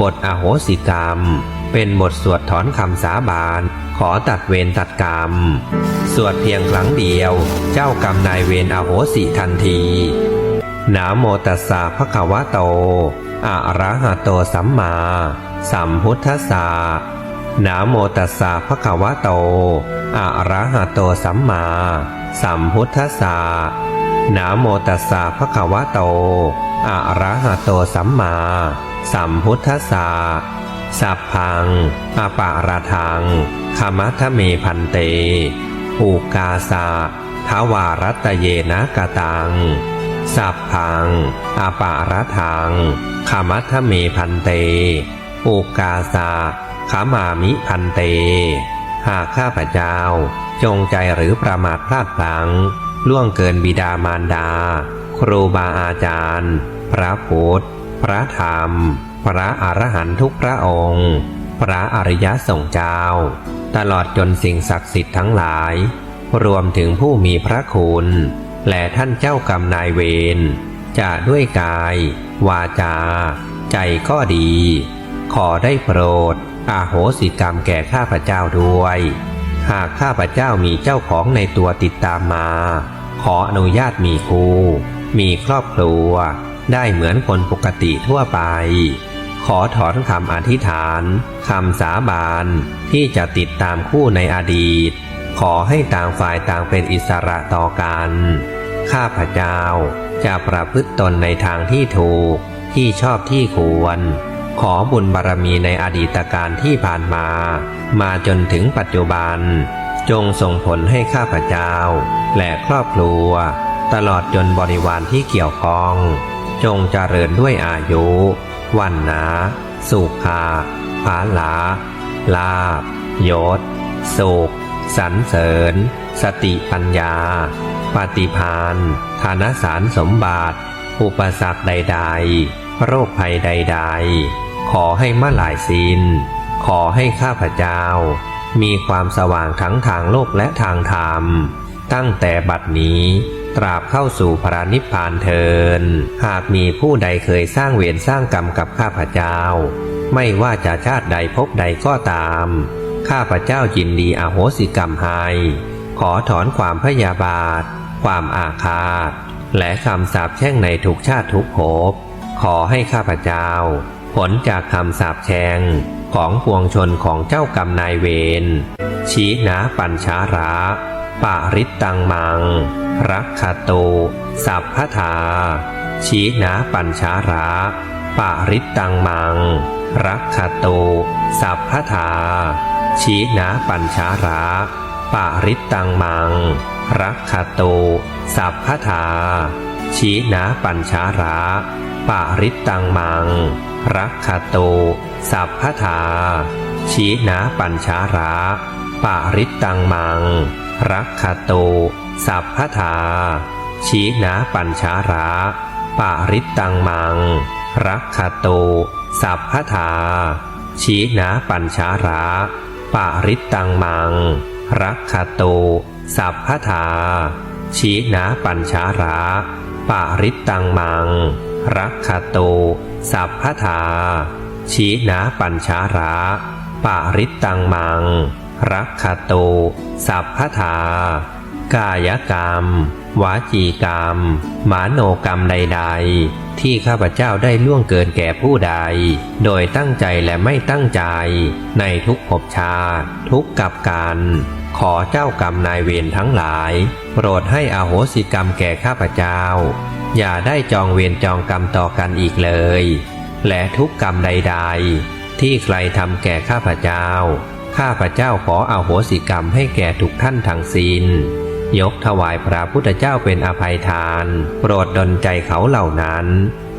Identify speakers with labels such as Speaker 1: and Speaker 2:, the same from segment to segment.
Speaker 1: บทอโหสิกรรม เป็นบทสวดถอนคำสาบาน ขอตัดเวรตัดกรรม สวดเพียงครั้งเดียว เจ้ากรรมนายเวรอโหสิทันทีนะโมตัสสะภะคะวะโต อะระหะโตสัมมา สัมพุทธัสสะนะโมตัสสะภะคะวะโต อะระหะโตสัมมา สัมพุทธัสสะ นะโมตัสสะภะคะวะโต อะระหะโตสัมมา สัมพุทธัสสะ สัพพังอปาราทังขมัทเมพันเตปูกาสะทวารัตเยนะกตัง สัพพังอปาราทังขมัทเมพันเตปูกาสะขามามิพันเต หากข้าพเจ้าจงใจหรือประมาทพลาดพลั้ง ล่วงเกินบิดามารดา ครูบาอาจารย์ พระพุทธ พระธรรม พระอรหันตุกพระองค์ พระอริยสงฆ์เจ้า ตลอดจนสิ่งศักดิ์สิทธิ์ทั้งหลาย รวมถึงผู้มีพระคุณ และท่านเจ้ากรรมนายเวรจะด้วยกาย วาจา ใจก็ดี ขอได้โปรดอาโหสิกรรมแก่ข้าพเจ้าด้วย หากข้าพเจ้ามีเจ้าของในตัวติดตามมา ขออนุญาตมีคู่มีครอบครัว ได้เหมือนคนปกติทั่วไป ขอถอนคำอธิษฐานคำสาบานที่จะติดตามคู่ในอดีต ขอให้ต่างฝ่ายต่างเป็นอิสระต่อกัน ข้าพเจ้าจะประพฤติตนในทางที่ถูกที่ชอบที่ควร ขอบุญบารมีในอดีตการที่ผ่านมา มาจนถึงปัจจุบัน จงส่งผลให้ข้าพเจ้า และครอบครัว ตลอดจนบริวารที่เกี่ยวข้อง จงเจริญด้วยอายุ วันนะสุขาภาลา ลาบยศ สุขสรรเสริญ สติปัญญา ปฏิพานธนสารสมบัติ อุปสรรคใด ๆ โรคภัยใด ๆ ขอให้มาหลายสินขอให้ข้าพเจ้า มีความสว่างทั้งทางโลกและทางธรรม ตั้งแต่บัดนี้ตราบเข้าสู่พระนิพพานเทิน หากมีผู้ใดเคยสร้างเวรสร้างกรรมกับข้าพเจ้า ไม่ว่าจะชาติใดภพใดก็ตาม ข้าพเจ้ายินดีอโหสิกรรมให้ ขอถอนความพยาบาท ความอาฆาต และคำสาปแช่งในทุกชาติทุกภพ ขอให้ข้าพเจ้า ผลจากคำสาปแช่งของปวงชนของเจ้ากรรมนายเวรชี้นาปัญชาระปาริตตังมัง รักขโตสัพพทาชี้นาปัญชาระปาริตตังมัง รักขโตสัพพทาชี้นาปัญชาระปาริตตังมัง รักขโตสัพพทาชี้นาปัญชาระปาริตตังมัง รักขโต สัพพทา ชี้นาปัญชาระปาริตตังมัง รักขโต สัพพทา ชี้นาปัญชาระปาริตตังมัง รักขโต สัพพทา ชี้นาปัญชาระปาริตตังมัง รักขโต สัพพทา ชี้นาปัญชาระปาริตตังมัง รักขโต สัพพทา ชี้นาปัญชาระปาริตตังมัง รักขโต สัพพทา กายกรรม วาจีกรรม มโนกรรมใด ๆ ที่ข้าพเจ้าได้ล่วงเกินแก่ผู้ใด โดยตั้งใจและไม่ตั้งใจ ในทุกภพชาติทุกกับการขอเจ้ากรรมนายเวรทั้งหลาย โปรดให้อโหสิกรรมแก่ข้าพเจ้า อย่าได้จองเวรจองกรรมต่อกันอีกเลย และทุกกรรมใด ๆ ที่ใครทำแก่ข้าพเจ้า ข้าพเจ้าขออโหสิกรรมให้แก่ทุกท่านทั้งสิน้น ยกถวายพระพุทธเจ้าเป็นอภัยทาน โปรดดลใจเขาเหล่านั้น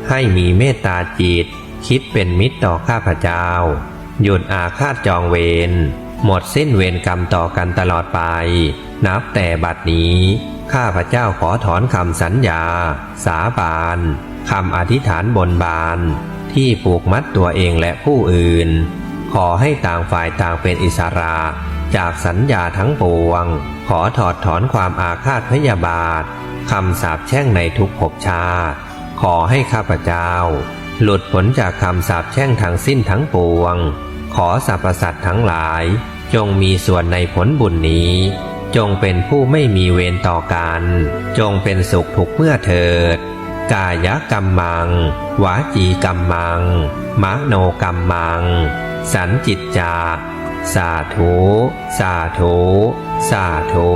Speaker 1: ให้มีเมตตาจิต คิดเป็นมิตรต่อข้าพเจ้า หยุดอาฆาตจองเวรหมดสิ้นเวรกรรมต่อกันตลอดไป นับแต่บัดนี้ ข้าพระเจ้าขอถอนคำสัญญา สาบานคำอธิษฐานบนบาน ที่ผูกมัดตัวเองและผู้อื่น ขอให้ต่างฝ่ายต่างเป็นอิสระ จากสัญญาทั้งปวง ขอถอดถอนความอาฆาตพยาบาทคำสาปแช่งในทุกภพชาติ ขอให้ข้าพเจ้า หลุดพ้นจากคำสาปแช่งทั้งสิ้นทั้งปวง ขอสรรพสัตว์ทั้งหลาย จงมีส่วนในผลบุญนี้ จงเป็นผู้ไม่มีเวรต่อกัน จงเป็นสุขทุกเมื่อเถิด กายกรรมมัง วาจีกรรมมังมโนกรรมัง สันจิตจา สาธุ สาธุ สาธุ